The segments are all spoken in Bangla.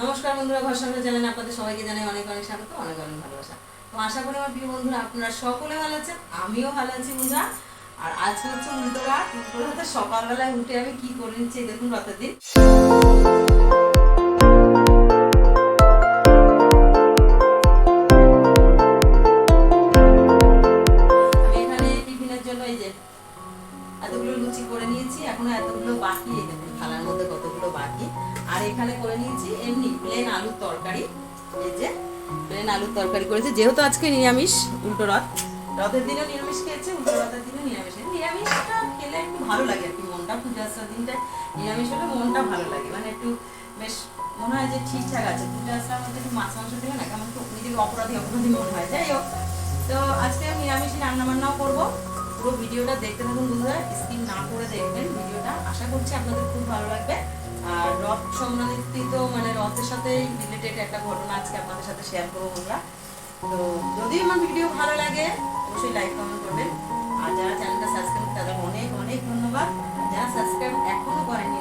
নমস্কার বন্ধুরা, ঘর সামনে জানেন আপনাদের সবাইকে জানাই অনেক অনেক স্বাগত, অনেক অনেক ভালোবাসা। তো আশা করি আমার প্রিয় বন্ধুরা, আপনারা সকলে ভালো আছেন, আমিও ভালো আছি বন্ধুরা। আর আজকে হচ্ছে উল্টো রাত উল্টো রাতে সকালবেলায় উঠে আমি কি করে নিচ্ছি, দেখুন রাতের দিন। তরকারি। এই যে প্লেন আলুর তরকারি করেছে। যেহেতু আজকে নিরামিষ, উল্টো রথ। রথের দিনে নিরামিষ খেয়েছে, উল্টো রথের দিনে নিরামিষ। নিরামিষটা খেলে একটু ভালো লাগে আর কি মনটা। পুজো আসার দিনটা নিরামিষ হলে মনটা ভালো লাগে। মানে একটু বেশ মনে হয় যে ঠিকঠাক আছে। পুজো আসার মধ্যে একটু মাছ মাংস দিলে না কেমন নিজেকে অপরাধী অপরাধী মনে হয়। যাই হোক, তো আজকে নিরামিষ রান্না বান্নাও করব। পুরো ভিডিওটা দেখতে থাকুন বন্ধুরা। স্কিপ না করে দেখবেন ভিডিওটা। আশা করছি আপনাদের খুব ভালো লাগবে। রথ মানে রথের সাথে রিলেটেড একটা ঘটনা আজকে আপনাদের সাথে শেয়ার করব তো যদি আমার ভিডিও ভালো লাগে, অবশ্যই লাইক কমেন্ট করবেন। আর যারা চ্যানেলটা সাবস্ক্রাইব তাদের অনেক অনেক ধন্যবাদ। যারা সাবস্ক্রাইব এখনও করেনি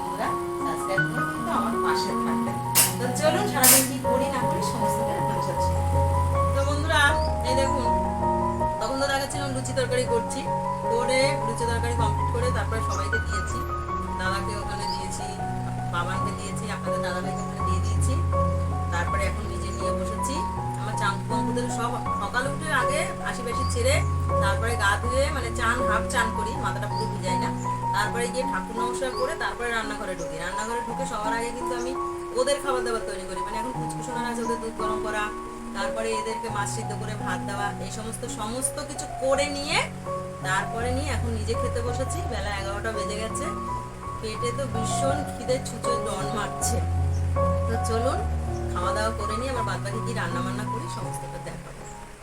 সাবস্ক্রাইব করে কিন্তু আমার পাশে থাকবেন। তো চলুন, সারাদিন কি করি না করি সমস্ত তো বন্ধুরা, এই দেখুন, তখন তো দেখাচ্ছিলাম লুচি তরকারি করছি। করে লুচি তরকারি কমপ্লিট করে তারপরে সবাইকে দিয়েছি। দাদাকে ওখানে দিয়েছি বাবাকে দিয়েছি, আপনাদের দাদাভাইকে ওখানে দিয়ে দিয়েছি। তারপরে এখন নিজে নিয়ে বসেছি। আমার চান কম্পুদের সব সকাল উঠে আগে আশি বেশি ছেড়ে তারপরে গা ধুয়ে মানে চান, হাফ চান করি, মাথাটা পুরো ভিজাই না। তারপরে গিয়ে ঠাকুর নমস্কার করে তারপরে রান্নাঘরে ঢুকি। রান্নাঘরে ঢুকে সবার আগে কিন্তু আমি ওদের খাবার দাবার তৈরি করি। মানে এখন কুচকুশোনার আছে, ওদের দুধ গরম করা, তারপরে এদেরকে মাছ সিদ্ধ করে ভাত দেওয়া, এই সমস্ত সমস্ত কিছু করে নিয়ে তারপরে নিয়ে এখন নিজে খেতে বসেছি। বেলা এগারোটা বেজে গেছে। পেটে তো ভীষণ খিদে ছুঁচো ডন মারছে। তো চলুন খাওয়া দাওয়া করে নিয়ে আবার বাদ বাকি কি রান্না বান্না করি, সমস্তটা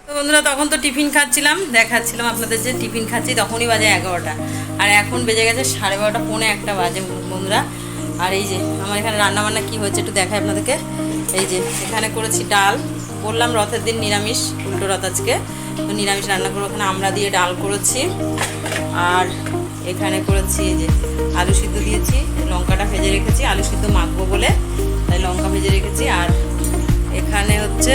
তো বন্ধুরা, তখন তো টিফিন খাচ্ছিলাম, দেখাচ্ছিলাম আপনাদের যে টিফিন খাচ্ছি, তখনই বাজে এগারোটা। আর এখন বেজে গেছে সাড়ে বারোটা, পৌনে একটা বাজে, বন্ধুরা। আর এই যে, আমার এখানে রান্না বান্না কি হয়েছে একটু দেখাই আপনাদেরকে। এই যে, এখানে করেছি ডাল। বললাম রথের দিন নিরামিষ, উল্টো রথ আজকে। তো নিরামিষ রান্না করে ওখানে আমরা দিয়ে ডাল করেছি। আর এখানে করেছি যে আলু সিদ্ধ দিয়েছি, লঙ্কাটা ভেজে রেখেছি, আলু সিদ্ধ মাখবো বলে, তাই লঙ্কা ভেজে রেখেছি। আর এখানে হচ্ছে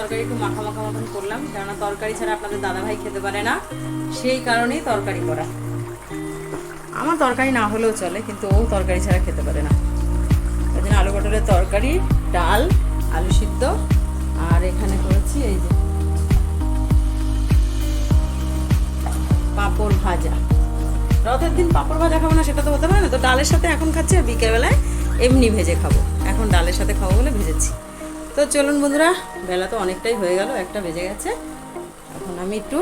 তরকারি একটু মাখা মাখা মতন করলাম, কেননা তরকারি ছাড়া আপনাদের দাদাভাই খেতে পারে না, সেই কারণেই তরকারি করা। আমার তরকারি না হলেও চলে, কিন্তু ও তরকারি ছাড়া খেতে পারে না। ওই জন্য আলু পটলের তরকারি, ডাল, আলু সিদ্ধ, আর এখানে করেছি এই যে পাঁপড় ভাজা। রথের দিন পাঁপড় ভাজা খাব না, সেটা তো হতে পারে না। তো ডালের সাথে এখন খাচ্ছি, আর বিকেলবেলায় এমনি ভেজে খাব। এখন ডালের সাথে খাব বলে ভেজেছি। তো চলুন বন্ধুরা, বেলা তো অনেকটাই হয়ে গেল, একটা বেজে গেছে। এখন আমি একটু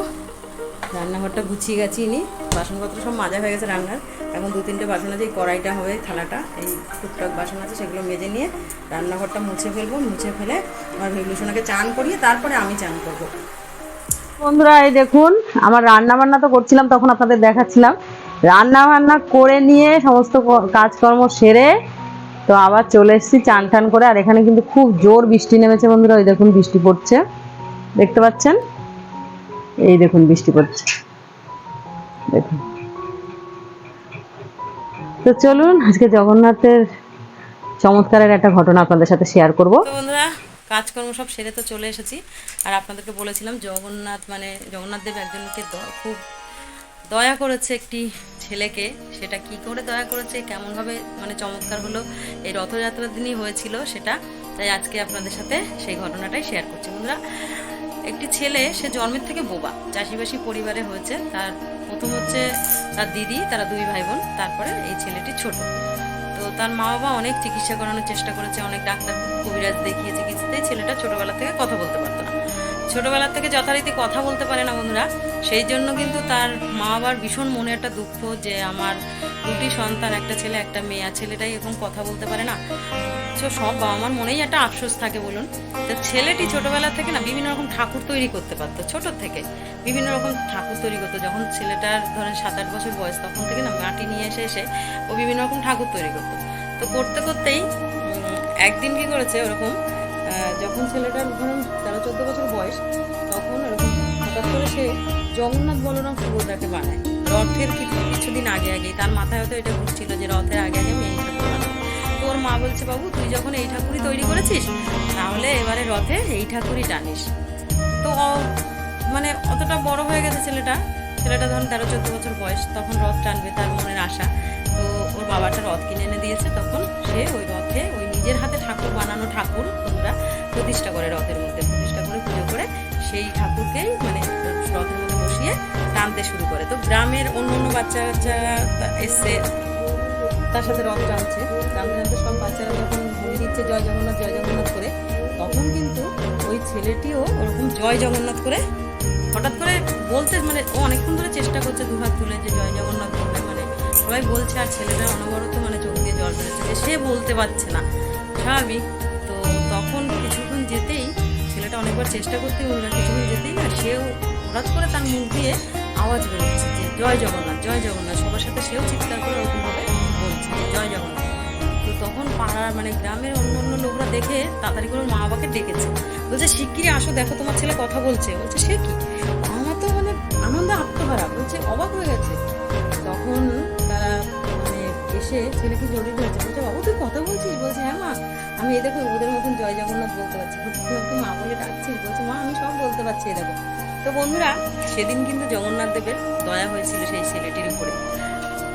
রান্নাঘরটা গুছিয়ে গেছি নি বাসনপত্র সব মাজা হয়ে গেছে রান্নার। এখন দু তিনটে বাসন আছে, এই কড়াইটা হবে থালাটা। এই টুকটাক বাসন আছে, সেগুলো মেজে নিয়ে রান্নাঘরটা মুছে ফেলব। মুছে ফেলে আমার ভিবলুসোনাকে চান করিয়ে তারপরে আমি চান করব। বন্ধুরা, এই দেখুন, আমার রান্না বান্না তো করছিলাম, তখন আপনাদের দেখাচ্ছিলাম। রান্না বান্না করে নিয়ে সমস্ত কাজকর্ম সেরে তো আবার চলে এসেছি চান টান করে। আর এখানে কিন্তু খুব জোর বৃষ্টি নেমেছে বন্ধুরা ওই দেখুন বৃষ্টি পড়ছে। দেখতে পাচ্ছেন? এই দেখুন বৃষ্টি পড়ছে। দেখুন। তো চলুন, আজকে জগন্নাথের চমৎকারের একটা ঘটনা আপনাদের সাথে শেয়ার করব। বন্ধুরা, কাজকর্ম সব সেরে তো চলে এসেছি। আর আপনাদেরকে বলেছিলাম, জগন্নাথ মানে জগন্নাথ দেব একজনকে খুব দয়া করেছে একটি ছেলেকে। সেটা কি করে দয়া করেছে, কেমনভাবে মানে চমৎকার হলো, এই রথযাত্রার দিনই হয়েছিল সেটা। তাই আজকে আপনাদের সাথে সেই ঘটনাটাই শেয়ার করছি। বন্ধুরা একটি ছেলে, সে জন্মের থেকে বোবা। চাষিবাসী পরিবারে হয়েছে। তার প্রথম হচ্ছে তার দিদি, তারা দুই ভাই বোন তারপরে এই ছেলেটি ছোট। তো তার মা বাবা অনেক চিকিৎসা করানোর চেষ্টা করেছে, অনেক ডাক্তার কবিরাজ দেখিয়েছে কিছুতেই ছেলেটা ছোটবেলা থেকে কথা বলতে পারতো না। ছোটবেলা থেকে যথারীতি কথা বলতে পারে না বন্ধুরা। সেই জন্য কিন্তু তার মা বাবার ভীষণ মনে একটা দুঃখ যে আমার দুটি সন্তান, একটা ছেলে, একটা মেয়ে, আর ছেলেটাই এরকম কথা বলতে পারে না। তো সব বাবা মার মনেই একটা আফসোস থাকে বলুন। তো ছেলেটি ছোটবেলা থেকে না বিভিন্ন রকম ঠাকুর তৈরি করতে পারতো, ছোট থেকে। বিভিন্ন রকম ঠাকুর তৈরি করতো। যখন ছেলেটার ধরেন সাত আট বছর বয়স, তখন থেকে না মাটি নিয়ে এসে এসে ও বিভিন্ন রকম ঠাকুর তৈরি করতো। তো করতে করতেই একদিন কি করেছে ওরকম যখন ছেলেটার ধরুন তেরো, চোদ্দ বছর বয়স, তখন হঠাৎ করে সে জগন্নাথ বলরাম সুভদ্রাকে বানায়। রথের কিছু কিছুদিন আগে আগে তার মাথায় হয়তো এটা ঘুরছিল যে রথের আগে আগে মেয়ে ঠাকুর তোর মা বলছে, বাবু, তুই যখন এই ঠাকুরই তৈরি করেছিস, তাহলে এবারে রথে এই ঠাকুরই টানিস। তো মানে অতটা বড় হয়ে গেছে ছেলেটা। ছেলেটা ধরুন তেরো, চোদ্দ বছর বয়স, তখন রথ টানবে তার মনের আশা। তো ওর বাবাটা রথ কিনে এনে দিয়েছে, তখন সে ওই রথে ওই নিজের হাতে ঠাকুর বানানো ঠাকুর বন্ধুরা প্রতিষ্ঠা করে রথের মধ্যে। প্রতিষ্ঠা করে পুজো করে সেই ঠাকুরকেই মানে রথের মধ্যে বসিয়ে টানতে শুরু করে। তো গ্রামের অন্য অন্য বাচ্চা কাচ্চারা এসছে, তার সাথে রথ টানছে। টানতে টানতে সব বাচ্চারা যখন বলে দিচ্ছে জয় জগন্নাথ জয় জগন্নাথ করে, তখন কিন্তু ওই ছেলেটিও ওরকম জয় জগন্নাথ করে হঠাৎ করে বলতে মানে ও অনেকক্ষণ ধরে চেষ্টা করছে দুহাত তুলে যে জয় জগন্নাথ বলবে মানে। সবাই বলছে, আর ছেলেটা অনবরত মানে চোখ দিয়ে জল বেরোচ্ছে সে বলতে পারছে না। স্বাভাবিক। তো তখন কিছুক্ষণ যেতেই ছেলেটা অনেকবার চেষ্টা করতে ওরা কিছুক্ষণ যেতেই না, সেও হঠাৎ করে তার মুখ দিয়ে আওয়াজ বেরোচ্ছে যে, জয় জগন্নাথ জয় জগন্নাথ। সবার সাথে সেও চিৎকার করে ওরকমভাবে বলছে যে, জয় জগন্নাথ। তো তখন পাড়ার মানে গ্রামের অন্য অন্য লোকরা দেখে তাড়াতাড়ি করে মা বাবাকে ডেকেছে। বলছে শিগগিরই আসো, দেখো, তোমার ছেলে কথা বলছে। বলছে, সে কি? আমার তো মানে আনন্দে আত্মহারা। বলছে, অবাক হয়ে গেছে। তখন এসে ছেলেকে জড়িয়ে ধরেছে। বলছে বাবু তুই কথা বলছিস? বলছে হ্যাঁ মা। আমি এই দেখো ওদের মতন জয় জগন্নাথ বলতে পারছি। বলছে, মা বলে ডাকছিস বলছে মা আমি সব বলতে পারছি এই দেখো। তো বন্ধুরা সেদিন কিন্তু জগন্নাথ দেবের দয়া হয়েছিল সেই ছেলেটির উপরে।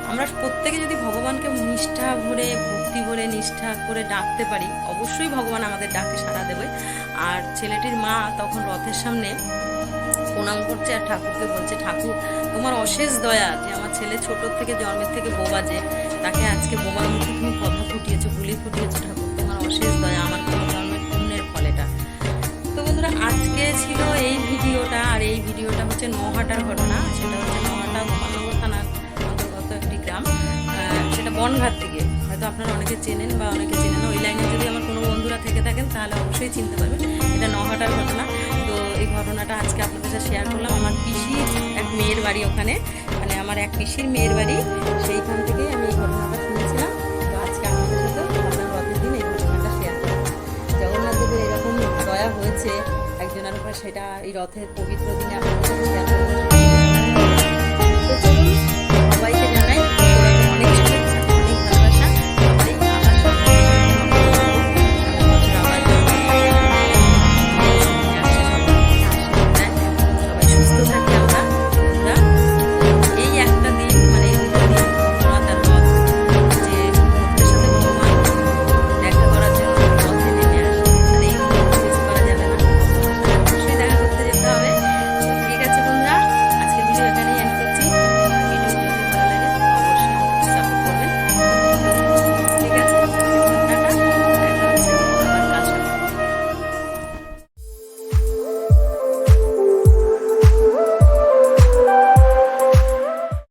আমরা প্রত্যেকে যদি ভগবানকে নিষ্ঠা ভরে ভক্তি ভরে নিষ্ঠা করে ডাকতে পারি অবশ্যই ভগবান আমাদের ডাকে সাড়া দেবে। আর ছেলেটির মা তখন রথের সামনে প্রণাম করছে আর ঠাকুরকে বলছে ঠাকুর তোমার অশেষ দয়া যে আমার ছেলে ছোট থেকে জন্মের থেকে বোবা যে তাকে আজকে বোবার মুখে তুমি কথা ফুটিয়েছো বুলি ফুটিয়েছো, ঠাকুর, তোমার অশেষ দয়া, আমার কোনো জন্মের পুণ্যের ফল এটা। তো বন্ধুরা, আজকে ছিল এই ভিডিওটা, আর এই ভিডিওটা হচ্ছে নহাটার ঘটনা, সেটা হচ্ছে নহাটা গোপালনগর থানার অন্তর্গত একটি গ্রাম সেটা বনঘাট থেকে হয়তো আপনারা অনেকে চেনেন বা অনেকে চেনেন ওই লাইনে যদি আমার কোনো বন্ধুরা থেকে থাকেন, তাহলে অবশ্যই চিনতে পারবেন, এটা নহাটার ঘটনা। তো এই ঘটনাটা আজকে আপনাদের সাথে শেয়ার করলাম। আমার পিসির এক মেয়ের বাড়ি ওখানে। আমার এক পিসির মেয়ের বাড়ি। সেইখান থেকেই আমি এই ঘটনাটা শুনেছিলাম। তো আজকে আমি সাথে আপনার প্রতিদিন দিন এই ঘটনাটা শেয়ার করলাম। জগন্নাথ দেবের এরকম দয়া হয়েছে, একজনের উপর সেটা এই রথের পবিত্র দিনে আমার শেয়ার করব